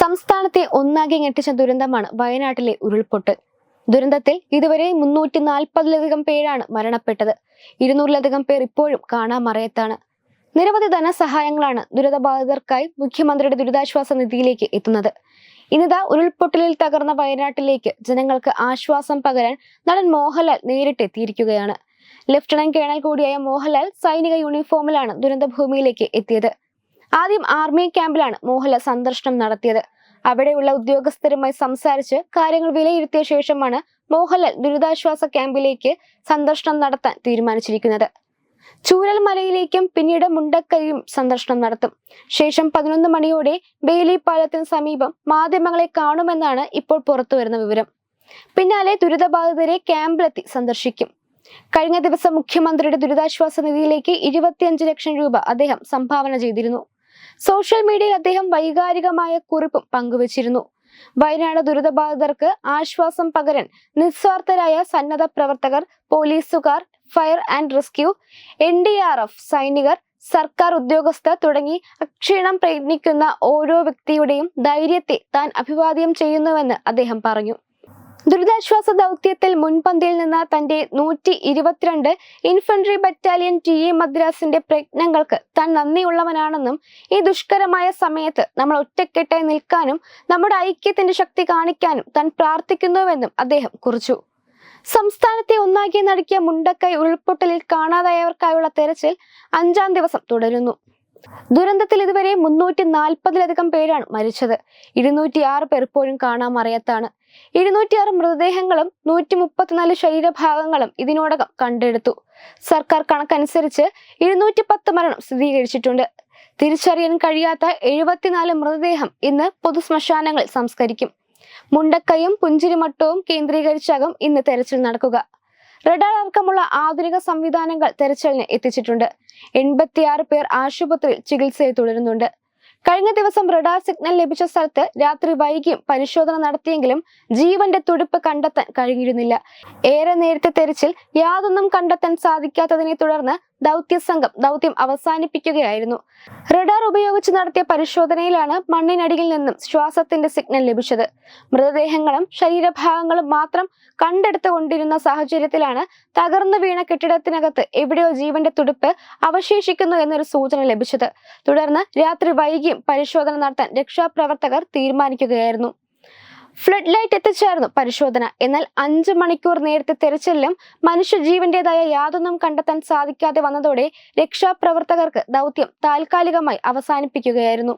സംസ്ഥാനത്തെ ഒന്നാകെ ഞെട്ടിച്ച ദുരന്തമാണ് വയനാട്ടിലെ ഉരുൾപൊട്ട്. ദുരന്തത്തിൽ ഇതുവരെ മുന്നൂറ്റി നാൽപ്പതിലധികം പേരാണ് മരണപ്പെട്ടത്. ഇരുന്നൂറിലധികം പേർ ഇപ്പോഴും കാണാമറയത്താണ്. നിരവധി ധനസഹായങ്ങളാണ് ദുരിതബാധിതർക്കായി മുഖ്യമന്ത്രിയുടെ ദുരിതാശ്വാസ നിധിയിലേക്ക് എത്തുന്നത്. ഇന്നിതാ ഉരുൾപൊട്ടലിൽ തകർന്ന വയനാട്ടിലേക്ക് ജനങ്ങൾക്ക് ആശ്വാസം പകരാൻ നടൻ മോഹൻലാൽ നേരിട്ടെത്തിയിരിക്കുകയാണ്. ലഫ്റ്റനന്റ് കേണൽ കൂടിയായ മോഹൻലാൽ സൈനിക യൂണിഫോമിലാണ് ദുരന്തഭൂമിയിലേക്ക് എത്തിയത്. ആദ്യം ആർമി ക്യാമ്പിലാണ് മോഹൻലാൽ സന്ദർശനം നടത്തിയത്. അവിടെയുള്ള ഉദ്യോഗസ്ഥരുമായി സംസാരിച്ച് കാര്യങ്ങൾ വിലയിരുത്തിയ ശേഷമാണ് മോഹൻലാൽ ദുരിതാശ്വാസ ക്യാമ്പിലേക്ക് സന്ദർശനം നടത്താൻ തീരുമാനിച്ചിരിക്കുന്നത്. ചൂരൽമലയിലേക്കും പിന്നീട് മുണ്ടക്കൈയും സന്ദർശനം നടത്തും. ശേഷം പതിനൊന്ന് മണിയോടെ ബേലി പാലത്തിന് സമീപം മാധ്യമങ്ങളെ കാണുമെന്നാണ് ഇപ്പോൾ പുറത്തുവരുന്ന വിവരം. പിന്നാലെ ദുരിതബാധിതരെ ക്യാമ്പിലെത്തി സന്ദർശിക്കും. കഴിഞ്ഞ ദിവസം മുഖ്യമന്ത്രിയുടെ ദുരിതാശ്വാസ നിധിയിലേക്ക് ഇരുപത്തിയഞ്ച് ലക്ഷം രൂപ അദ്ദേഹം സംഭാവന ചെയ്തിരുന്നു. സോഷ്യൽ മീഡിയയിൽ അദ്ദേഹം വൈകാരികമായ കുറിപ്പും പങ്കുവച്ചിരുന്നു. വയനാട് ദുരിതബാധിതർക്ക് ആശ്വാസം പകരാൻ നിസ്വാർത്ഥരായ സന്നദ്ധ പ്രവർത്തകർ പോലീസുകാർ fire and rescue N D R F സൈനികർ സർക്കാർ ഉദ്യോഗസ്ഥർ തുടങ്ങി അക്ഷീണം പ്രയത്നിക്കുന്ന ഓരോ വ്യക്തിയുടെയും ധൈര്യത്തെ താൻ അഭിവാദ്യം ചെയ്യുന്നുവെന്ന് അദ്ദേഹം പറഞ്ഞു. ദുരിതാശ്വാസ ദൗത്യത്തിൽ മുൻപന്തിയിൽ നിന്ന് തന്റെ നൂറ്റി ഇരുപത്തിരണ്ട് ഇൻഫൻട്രി ബറ്റാലിയൻ ടി എ മദ്രാസിന്റെ പ്രയത്നങ്ങൾക്ക് താൻ നന്ദിയുള്ളവനാണെന്നും ഈ ദുഷ്കരമായ സമയത്ത് നമ്മൾ ഒറ്റക്കെട്ടായി നിൽക്കാനും നമ്മുടെ ഐക്യത്തിന്റെ ശക്തി കാണിക്കാനും താൻ പ്രാർത്ഥിക്കുന്നുവെന്നും അദ്ദേഹം കുറിച്ചു. സംസ്ഥാനത്തെ ഒന്നാകെ നടക്കിയ മുണ്ടക്കൈ ഉരുൾപൊട്ടലിൽ കാണാതായവർക്കായുള്ള തെരച്ചിൽ അഞ്ചാം ദിവസം തുടരുന്നു. ദുരന്തത്തിൽ ഇതുവരെ മുന്നൂറ്റി നാൽപ്പതിലധികം പേരാണ് മരിച്ചത്. ഇരുന്നൂറ്റി ആറ് പേർ ഇപ്പോഴും കാണാമറയത്താണ്. ഇരുന്നൂറ്റിയാറ് മൃതദേഹങ്ങളും നൂറ്റി മുപ്പത്തിനാല് ശരീരഭാഗങ്ങളും ഇതിനോടകം കണ്ടെടുത്തു. സർക്കാർ കണക്കനുസരിച്ച് ഇരുന്നൂറ്റി പത്ത് മരണം സ്ഥിരീകരിച്ചിട്ടുണ്ട്. തിരിച്ചറിയാൻ കഴിയാത്ത എഴുപത്തിനാല് മൃതദേഹം ഇന്ന് പൊതുശ്മശാനങ്ങളിൽ സംസ്കരിക്കും. മുണ്ടക്കയും പുഞ്ചിരിമട്ടവും കേന്ദ്രീകരിച്ചകം ഇന്ന് തെരച്ചിൽ നടക്കുക. റഡാർ അടക്കമുള്ള ആധുനിക സംവിധാനങ്ങൾ തെരച്ചിലിന് എത്തിച്ചിട്ടുണ്ട്. എൺപത്തിയാറ് പേർ ആശുപത്രിയിൽ ചികിത്സയിൽ തുടരുന്നുണ്ട്. കഴിഞ്ഞ ദിവസം റഡാർ സിഗ്നൽ ലഭിച്ച സ്ഥലത്ത് രാത്രി വൈകിയും പരിശോധന നടത്തിയെങ്കിലും ജീവന്റെ തുടിപ്പ് കണ്ടെത്താൻ കഴിഞ്ഞിരുന്നില്ല. ഏറെ നേരത്തെ തെരച്ചിൽ യാതൊന്നും കണ്ടെത്താൻ സാധിക്കാത്തതിനെ തുടർന്ന് ദൗത്യ സംഘം ദൗത്യം അവസാനിപ്പിക്കുകയായിരുന്നു. റഡാർ ഉപയോഗിച്ച് നടത്തിയ പരിശോധനയിലാണ് മണ്ണിനടിയിൽ നിന്നും ശ്വാസത്തിന്റെ സിഗ്നൽ ലഭിച്ചത്. മൃതദേഹങ്ങളും ശരീരഭാഗങ്ങളും മാത്രം കണ്ടെടുത്തുകൊണ്ടിരുന്ന സാഹചര്യത്തിലാണ് തകർന്നു വീണ കെട്ടിടത്തിനകത്ത് എവിടെയോ ജീവന്റെ തുടിപ്പ് അവശേഷിക്കുന്നു എന്നൊരു സൂചന ലഭിച്ചത്. തുടർന്ന് രാത്രി വൈകിയും പരിശോധന നടത്താൻ രക്ഷാപ്രവർത്തകർ തീരുമാനിക്കുകയായിരുന്നു. ഫ്ലഡ് ലൈറ്റ് എത്തിച്ചേർന്നു പരിശോധന. എന്നാൽ അഞ്ചു മണിക്കൂർ നേരത്തെ തെരച്ചിലും മനുഷ്യജീവന്റേതായ യാതൊന്നും കണ്ടെത്താൻ സാധിക്കാതെ വന്നതോടെ രക്ഷാപ്രവർത്തകർക്ക് ദൗത്യം താൽക്കാലികമായി അവസാനിപ്പിക്കുകയായിരുന്നു.